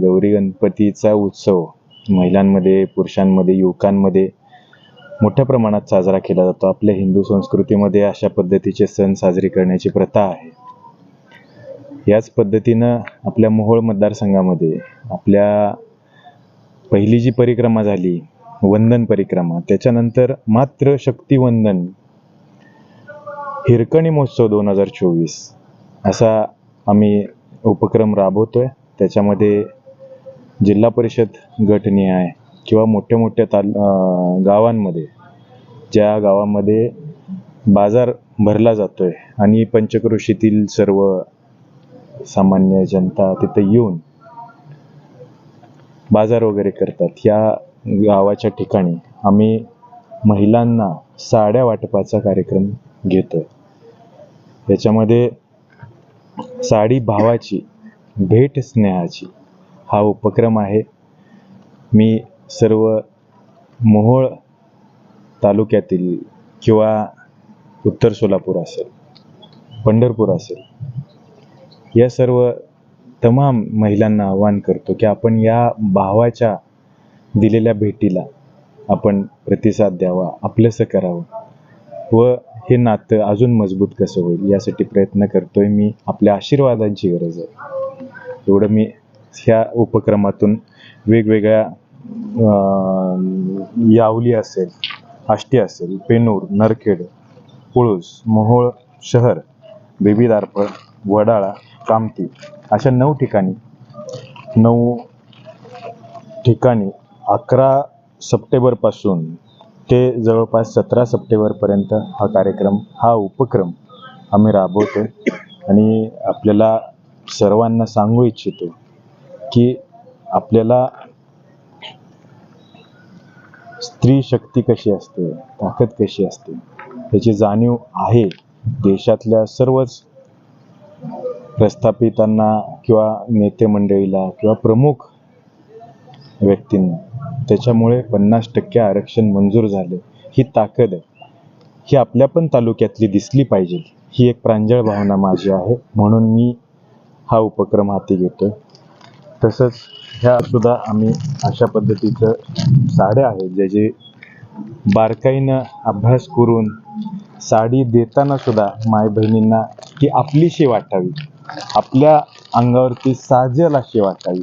गौरी गणपतीचा उत्सव. महिलांमध्ये पुरुषांमध्ये युवकांमध्ये मोठ्या प्रमाणात साजरा केला जातो. आपल्या हिंदू संस्कृतीमध्ये अशा पद्धतीचे सण साजरे करण्याची प्रथा आहे. याच पद्धतीनं आपल्या मोहोळ मतदारसंघामध्ये आपल्या पहिली जी परिक्रमा झाली वंदन परिक्रमा त्याच्यानंतर मात्र शक्तिवंदन हिरकणी महोत्सव दोन हजार चोवीस असा आम्ही उपक्रम राबवतोय. त्याच्यामध्ये जिल्हा परिषद गटनिहाय किंवा मोठ्या मोठ्या ताल गावांमध्ये ज्या गावामध्ये बाजार भरला जातोय आणि पंचक्रोशीतील सर्व सामान्य जनता तिथं येऊन बाजार वगैरे करतात. या गावाच्या ठिकाणी आम्ही महिलांना साड्या वाटपाचा कार्यक्रम घेतोय. याच्यामध्ये साडी भावाची भेट स्नेहाची हा उपक्रम आहे. मी सर्व मोहोळ तालुक्यातील किंवा उत्तर सोलापूर असेल पंढरपूर असेल या सर्व तमाम महिलांना आवाहन करतो की आपण या भावाच्या दिलेल्या भेटीला आपण प्रतिसाद द्यावा आपलंसं करावं व हे नातं अजून मजबूत कसं होईल यासाठी प्रयत्न करतोय मी. आपल्या आशीर्वादांची गरज आहे. एवढं मी ह्या उपक्रमातून वेगवेगळ्या यावली असेल आष्टी असेल पेनूर नरखेड पुळूस मोहोळ शहर बेबीदारपळ वडाळा कामती अशा नऊ ठिकाणी नऊ ठिकाणी अकरा सप्टेंबरपासून ते जवळपास सतरा सप्टेंबरपर्यंत हा कार्यक्रम हा उपक्रम आम्ही राबवतो आणि आपल्याला सर्वांना सांगू इच्छितो की आपल्याला स्त्री शक्ती कशी असते ताकद कशी असते याची जाणीव आहे. देशातल्या सर्वच प्रस्थापितांना किंवा नेते मंडळीला किंवा प्रमुख व्यक्तींना त्याच्यामुळे पन्नास टक्के आरक्षण मंजूर झाले. ही ताकद आहे ही आपल्या पण तालुक्यातली दिसली पाहिजे. ही एक प्रांजळ भावना माझी आहे. म्हणून मी हा उपक्रम हाती घेतो तसंच ह्या सुद्धा आम्ही अशा पद्धतीचं साड्या आहेत ज्याचे बारकाईनं अभ्यास करून साडी देताना सुद्धा माय बहिणींना ती आपलीशी वाटावी आपल्या अंगावरती साजेल अशी वाटावी.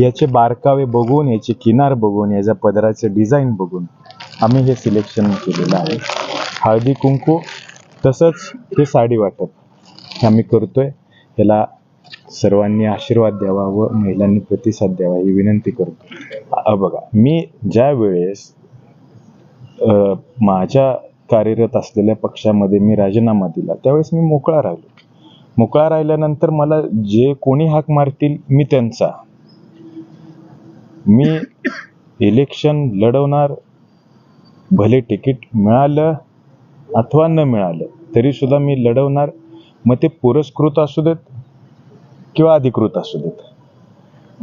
याचे बारकावे बघून याचे किनार बघून याच्या पदराचे डिझाईन बघून आम्ही हे सिलेक्शन केलेलं आहे. हळदी कुंकू तसंच हे साडी वाटप हे आम्ही करतोय. याला सर्वांनी आशीर्वाद द्यावा व महिलांनी प्रतिसाद द्यावा ही विनंती करतो. बघा मी ज्या वेळेस माझ्या कार्यरत असलेल्या पक्षामध्ये मी राजीनामा दिला त्यावेळेस मी मोकळा राहिलो. मोकळा राहिल्यानंतर मला जे कोणी हाक मारतील मी त्यांचा. मी इलेक्शन लढवणार भले तिकीट मिळालं अथवा न मिळालं तरी सुद्धा मी लढवणार. मग ते पुरस्कृत असू देत किंवा अधिकृत असू देत.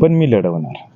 पण मी लढवणार.